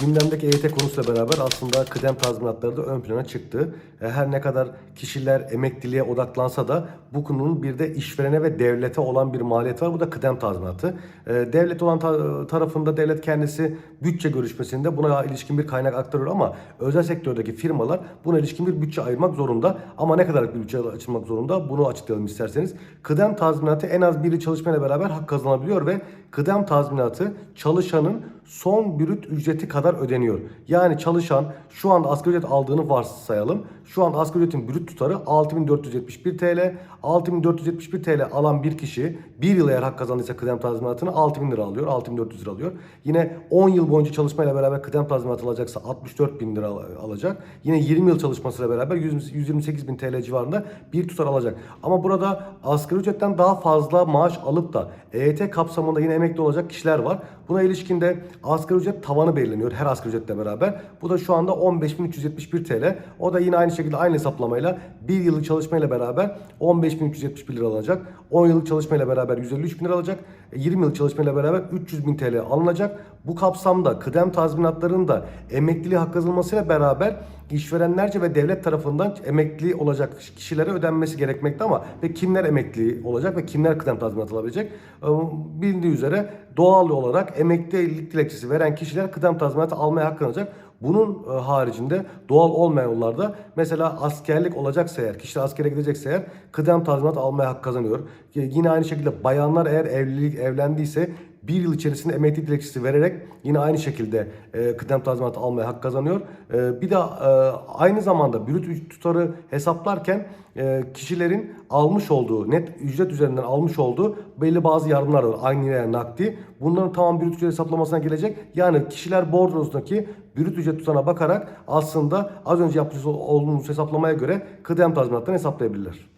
gündemdeki EYT konusuyla beraber aslında kıdem tazminatları da ön plana çıktı. E, Her ne kadar kişiler emekliliğe odaklansa da bu konunun bir de işverene ve devlete olan bir maliyet var. Bu da kıdem tazminatı. E, Devlet olan ta- tarafında devlet kendisi bütçe görüşmesinde buna ilişkin bir kaynak aktarıyor ama özel sektördeki firmalar buna ilişkin bir bütçe ayırmak zorunda. Ama ne kadar bir bütçe açılmak zorunda bunu açıklayalım isterseniz. Kıdem tazminatı en az bir yıl çalışmayla beraber hak kazanabiliyor ve kıdem tazminatı çalışanın son brüt ücreti kadar ödeniyor. Yani çalışan şu anda asgari ücret aldığını varsayalım. Şu an asgari ücretin brüt tutarı 6471 TL. 6471 TL alan bir kişi bir yıl eğer hak kazandıysa kıdem tazminatını 6000 lira alıyor. 6400 lira alıyor. Yine 10 yıl boyunca çalışmayla beraber kıdem tazminatı alacaksa 64 bin lira al- alacak. Yine 20 yıl çalışmasıyla beraber 100 128 bin TL civarında bir tutar alacak. Ama burada asgari ücretten daha fazla maaş alıp da EYT kapsamında yine emekli olacak kişiler var. Buna ilişkin de asgari ücret tavanı belirleniyor her asgari ücretle beraber. Bu da şu anda 15.371 TL. O da yine aynı şekilde aynı hesaplamayla bir yıllık çalışmayla beraber 15.371 lira alacak. 10 yıllık çalışmayla beraber 153 bin lira alacak. E, 20 yıllık çalışmayla beraber 300 bin TL alınacak. Bu kapsamda kıdem tazminatlarının da emekliliği hak kazanılmasıyla beraber işverenlerce ve devlet tarafından emekli olacak kişilere ödenmesi gerekmekte ama ve kimler emekli olacak ve kimler kıdem tazminatı alabilecek? Ee, Bilindiği üzere doğal olarak emeklilik dilekçesi veren kişiler kıdem tazminatı almaya hak kazanacak. Bunun e, haricinde doğal olmayan yollarda mesela askerlik olacaksa eğer, kişiler askere gidecekse eğer kıdem tazminatı almaya hak kazanıyor. Yine aynı şekilde bayanlar eğer evlilik evlendiyse bir yıl içerisinde emeklilik dilekçesi vererek yine aynı şekilde e, kıdem tazminatı almaya hak kazanıyor. E, bir de e, aynı zamanda brüt tutarı hesaplarken e, kişilerin almış olduğu net ücret üzerinden almış olduğu belli bazı yardımlar var. Aynı yani nakdi. Bunların tamam brüt ücret hesaplamasına gelecek. Yani kişiler bordrosundaki brüt ücret tutarına bakarak aslında az önce yapmış olduğumuz hesaplamaya göre kıdem tazminatlarını hesaplayabilirler.